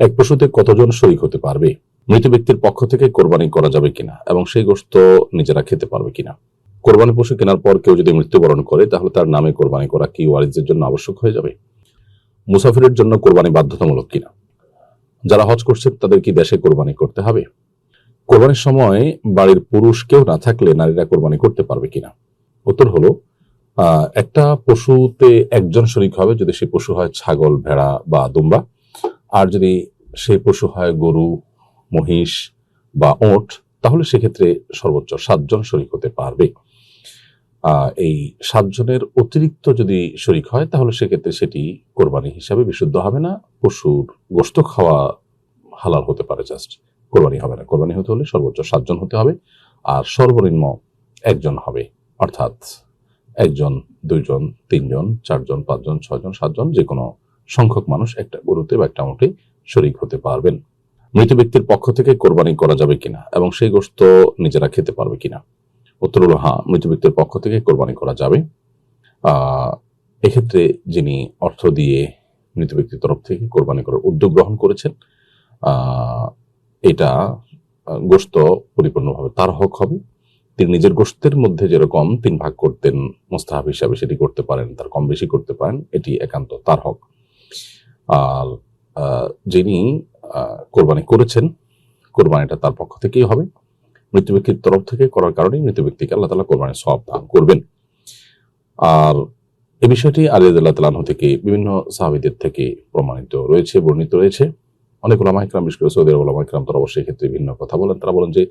এক পশুতে কতজন শরিক হতে পারবে? মৃত ব্যক্তির পক্ষ থেকে কোরবানি করা যাবে কিনা? এবং সেই গোশত নিজেরা খেতে পারবে কিনা? কোরবানি পশু কেনার পর কেউ যদি মৃত্যুবরণ করে, তাহলে তার নামে কোরবানি করা কি ওয়ারিসদের জন্য আবশ্যক হয়ে যাবে? মুসাফিরের জন্য কোরবানি বাধ্যতামূলক কিনা? যারা হজ করছে, তাদের কি দেশে কোরবানি করতে হবে? কোরবানির সময় বাড়ির পুরুষ কেউ না থাকলে নারীরা কোরবানি করতে পারবে কিনা? উত্তর হলো একটা পশুতে একজন শরিক হবে, যদি সে পশু হয় ছাগল, ভেড়া বা দুম্বা। আর যদি সেই পশু হয় গরু, মহিষ বা ওট, তাহলে সেক্ষেত্রে সর্বোচ্চ সাতজন শরিক হতে পারবে। এই সাতজনের অতিরিক্ত যদি শরিক হয়, তাহলে সেক্ষেত্রে সেটি কোরবানি হিসাবে বিশুদ্ধ হবে না। পশুর গোস্ত খাওয়া হালাল হতে পারে জাস্ট। কোরবানি হবে না। কোরবানি হতে হলে সর্বোচ্চ সাতজন হতে হবে আর সর্বনিম্ন একজন হবে। অর্থাৎ একজন, দুইজন, তিনজন, চারজন, পাঁচজন, ছয়জন, সাতজন যে কোনো সংখ্যক মানুষ একটা গরুতে বা একটা মোটে শরিক হতে পারবেন। মৃত ব্যক্তির পক্ষ থেকে কোরবানি করা যাবে কিনা এবং সেই গোস্ত নিজেরা খেতে পারবে কিনা? উত্তর হলো হ্যাঁ মৃত ব্যক্তির পক্ষ থেকে কোরবানি করা যাবে। এক্ষেত্রে যিনি অর্থ দিয়ে মৃত ব্যক্তির তরফ থেকে কোরবানি করার উদ্যোগ গ্রহণ করেছেন এটা গোস্ত পরিপূর্ণভাবে তার হক হবে। তিনি নিজের গোস্তের মধ্যে যেরকম তিন ভাগ করতেন, মোস্তাহাব হিসাবে সেটি করতে পারেন, তার কম বেশি করতে পারেন, এটি একান্ত তার হক। আর যিনি কোরবানি করেছেন, কোরবানিটা তার পক্ষ থেকেই হবে। মৃত ব্যক্তির তরফ থেকে করার কারণে মৃত ব্যক্তিকে আল্লাহ তালা কোরবানির সব দান করবেন। আর এই বিষয়টি আলী আল্লাহ তালাহ থেকে বিভিন্ন সাহাবিদের থেকে প্রমাণিত রয়েছে, বর্ণিত রয়েছে। অনেক ওলামা ইকরাম, বিশেষ করে সৌদি আরব ওলামা ইকরাম তারা অবশ্যই ক্ষেত্রে ভিন্ন কথা বলেন। তারা বলেন যে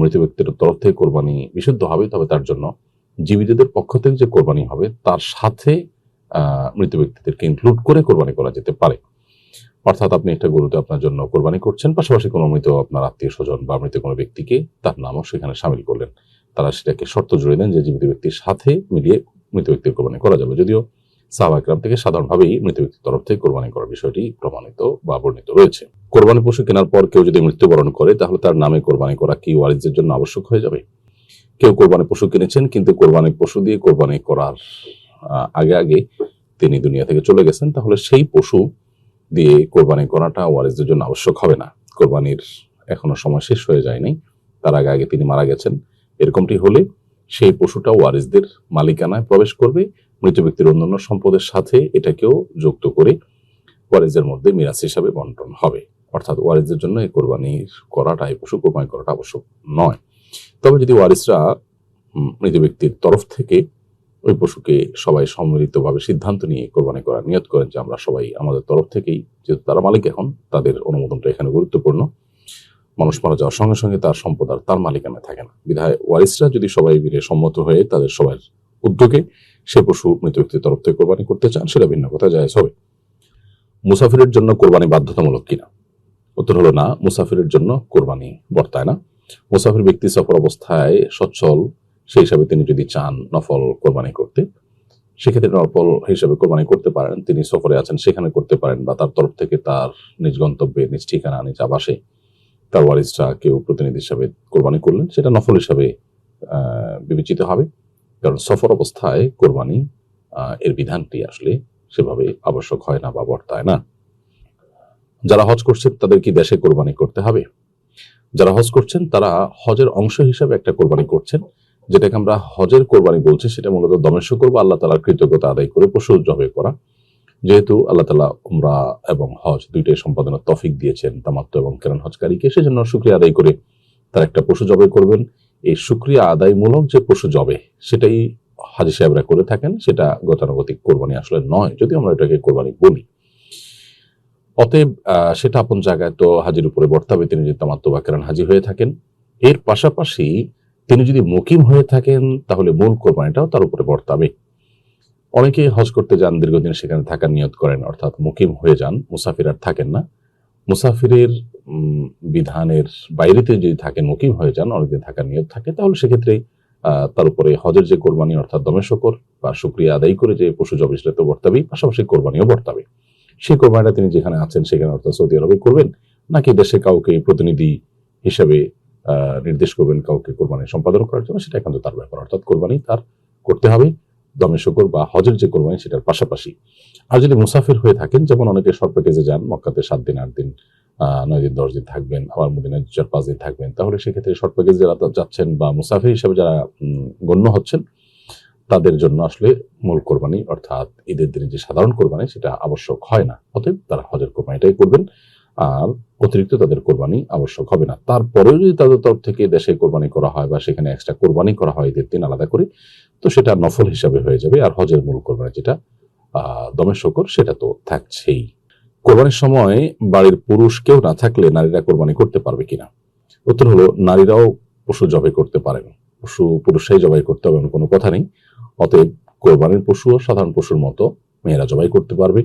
মৃত ব্যক্তির তরফ থেকে কোরবানি বিশুদ্ধ হবে, তবে তার জন্য জীবিতদের পক্ষ থেকে যে কোরবানি হবে, তার সাথে মৃত ব্যক্তিদেরকে ইনক্লুড করে কোরবানি করা যেতে পারে। অর্থাৎ আপনি একটা গরুতে আপনার জন্য কোরবানি করছেন, পাশাপাশি কোনো মৃত আপনার আত্মীয় স্বজন বা মৃত কোনো ব্যক্তিকে তার নামও সেখানে সামিল করলেন। তারা সেটাকে শর্ত জুড়ে দেন যে জীবিত ব্যক্তির সাথে মিলিয়ে মৃত ব্যক্তির কোরবানি করা যাবে। যদিও সাহাবাকরাম থেকে সাধারণভাবেই মৃত ব্যক্তির তরফ থেকে কোরবানি করার বিষয়টি প্রমাণিত বা বর্ণিত রয়েছে। কোরবানি পশু কেনার পর কেউ যদি মৃত্যুবরণ করে, তাহলে তার নামে কোরবানি করা কি ওয়ারিসদের জন্য আবশ্যক হয়ে যাবে? কেউ কোরবানি পশু কিনেছেন, কিন্তু কোরবানি পশু দিয়ে কোরবানি করার আগে আগে তিনি দুনিয়া থেকে চলে গেছেন, তাহলে সেই পশু দিয়ে কোরবানি করাটা ওয়ারিসদের জন্য আবশ্যক হবে না। কোরবানির এখনও সময় শেষ হয়ে যায়নি, তার আগে আগে তিনি মারা গেছেন। এরকমটি হলে সেই পশুটা ওয়ারিসদের মালিকানায় প্রবেশ করবে, মৃত ব্যক্তির অন্যান্য সম্পদের সাথে এটাকেও যুক্ত করে ওয়ারিসদের মধ্যে মিরাজ হিসাবে বন্টন হবে। অর্থাৎ ওয়ারিসদের জন্য এই কোরবানির করাটা, এই পশু কোরবানি করাটা আবশ্যক নয়। তবে যদি ওয়ারিসরা মৃত ব্যক্তির তরফ থেকে ওই পশুকে সবাই সম্মিলিতভাবে সিদ্ধান্ত নিয়ে কোরবানি করার নিয়ত করেন যে আমরা সবাই আমাদের তরফ থেকেই, যেহেতু তারা মালিক এখন, তাদের অনুমোদনটা এখানে গুরুত্বপূর্ণ। মানুষ মারা যাওয়ার সঙ্গে সঙ্গে তার সম্পদ আর তার মালিকানায় থাকে না। বিধায় ওয়ারিসরা যদি সবাই মিলে সম্মত হয়ে তাদের সবার উদ্যোগে সে পশু মৃত ব্যক্তির তরফ থেকে কোরবানি করতে চান, সেটা ভিন্ন কথা, জায়েজ হবে। মুসাফিরের জন্য কোরবানি বাধ্যতামূলক কিনা? উত্তর হলো না, মুসাফিরের জন্য কোরবানি বর্তায় না। মুসাফির ব্যক্তি সফর অবস্থায় সচ্ছল সেই হিসাবে তিনি যদি চান নফল কোরবানি করতে, সেক্ষেত্রে নফল হিসাবে কোরবানি করতে পারেন। তিনি সফরে আছেন, সেখানে করতে পারেন বা তার তরফ থেকে তার নিজ গন্তব্যে, নিজ ঠিকানা, নিজ আবাসে তার ওয়ারিসরা কেউ প্রতিনিধি হিসাবে কোরবানি করলেন। সেটা নফল হিসাবে বিবেচিত হবে। কারণ সফর অবস্থায় কোরবানি এর বিধানটি আসলে সেভাবে আবশ্যক হয় না বা বর্তায় না। যারা হজ করছেন, তাদের কি দেশে কোরবানি করতে হবে? যারা হজ করছেন, তারা হজের অংশ হিসাবে একটা কোরবানি করছেন। যেটাকে আমরা হজের কোরবানি বলছি, সেটা মূলত দমের শুকর বা আল্লাহ তালার কৃতজ্ঞতা আদায় করে পশু জবে করা। যেহেতু আল্লাহ তালা উমরা এবং হজ দুইটাই সম্পাদনের তফিক দিয়েছেন তামাত্ম এবং কেরান হজকারীকে, সেজন্য শুক্রিয়া আদায় করে তার একটা পশু জবে করবেন। এই শুক্রিয়া আদায়মূলক যে পশু জবে, সেটাই হাজি সাহেবরা করে থাকেন, সেটা গতানুগতিক কোরবানি আসলে নয়, যদি আমরা এটাকে কোরবানি বলি। অতএব সেটা আপন জায়গায় তো হাজির উপরে বর্তাবে, তিনি যদি তামাত্ম বা কেরান হাজি হয়ে থাকেন। এর পাশাপাশি তিনি যদি মুকিম হয়ে থাকেন, তাহলে মূল কোরবানিটাও তার উপরে বর্তাবে। অনেকে হজ করতে যান, দীর্ঘদিন সেখানে থাকার নিয়ত করেন, অর্থাৎ মুকিম হয়ে যান, মুসাফির আর থাকেন না। মুসাফিরের বিধানের বাইরেতে যদি থাকেন, মুকিম হয়ে যান, অনেকদিন থাকার নিয়ত থাকে, তাহলে সেক্ষেত্রে তার উপরে হজের যে কোরবানি, অর্থাৎ দমে শকর বা শুক্রিয়া আদায় করে যে পশু জবে তো বর্তাবেই, পাশাপাশি কোরবানিও বর্তাবে। সেই কোরবানিটা তিনি যেখানে আছেন, সেখানে অর্থাৎ সৌদি আরবে করবেন, নাকি দেশে কাউকে প্রতিনিধি হিসেবে নির্দেশ করবেন কাউকে কোরবানি সম্পাদন করার জন্য, সেটা একান্ত তার ব্যাপার, অর্থাৎ কোরবানি তার করতে হবে। দমে শকর বা হজের যে কোরবানি, সেটার পাশাপাশি আর যদি মুসাফির হয়ে থাকেন, যেমন অনেকে শর্ট প্যাকেজে যান, মক্কাতে সাত দিন, আট দিন নয় দিন, দশ দিন থাকবেন, আবার মদিনায় চার, পাঁচ দিন থাকবেন, তাহলে সেক্ষেত্রে শর্ট প্যাকেজ যারা যাচ্ছেন বা মুসাফির হিসেবে যারা গণ্য হচ্ছেন, তাদের জন্য আসলে মূল কোরবানি, অর্থাৎ ঈদের দিনে যে সাধারণ কোরবানি, সেটা আবশ্যক হয় না। অতএব তারা হজের কোরবানিটাই করবেন। আর অতিরিক্ত তাদের কোরবানি আবশ্যক হবে না। তারপরেও যদি তাদের তরফ থেকে দেশে কোরবানি করা হয় বা সেখানে এক্সট্রা কোরবানি করা হয় ঈদের দিন আলাদা করে, তো সেটা নফল হিসাবে হয়ে যাবে। আর হজের মূল কোরবানি যেটা দমের শকর, সেটা তো থাকছেই। কোরবানির সময় বাড়ির পুরুষ কেউ না থাকলে নারীরা কোরবানি করতে পারবে কিনা? উত্তর হলো, নারীরাও পশু জবাই করতে পারেন। পশু পুরুষরাই জবাই করতে হবে কোনো কথা নেই। অতএব কোরবানির পশুও সাধারণ পশুর মতো মেয়েরা জবাই করতে পারবে।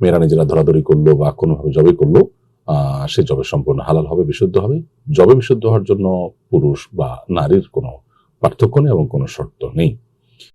মেয়েরা নিজেরা ধরাধরি করল বা কোনোভাবে জবাই করল সে জবে সম্পূর্ণ হালাল হবে, বিশুদ্ধ হবে। জবে বিশুদ্ধ হওয়ার জন্য পুরুষ বা নারীর কোনো পার্থক্য নেই এবং কোনো শর্ত নেই।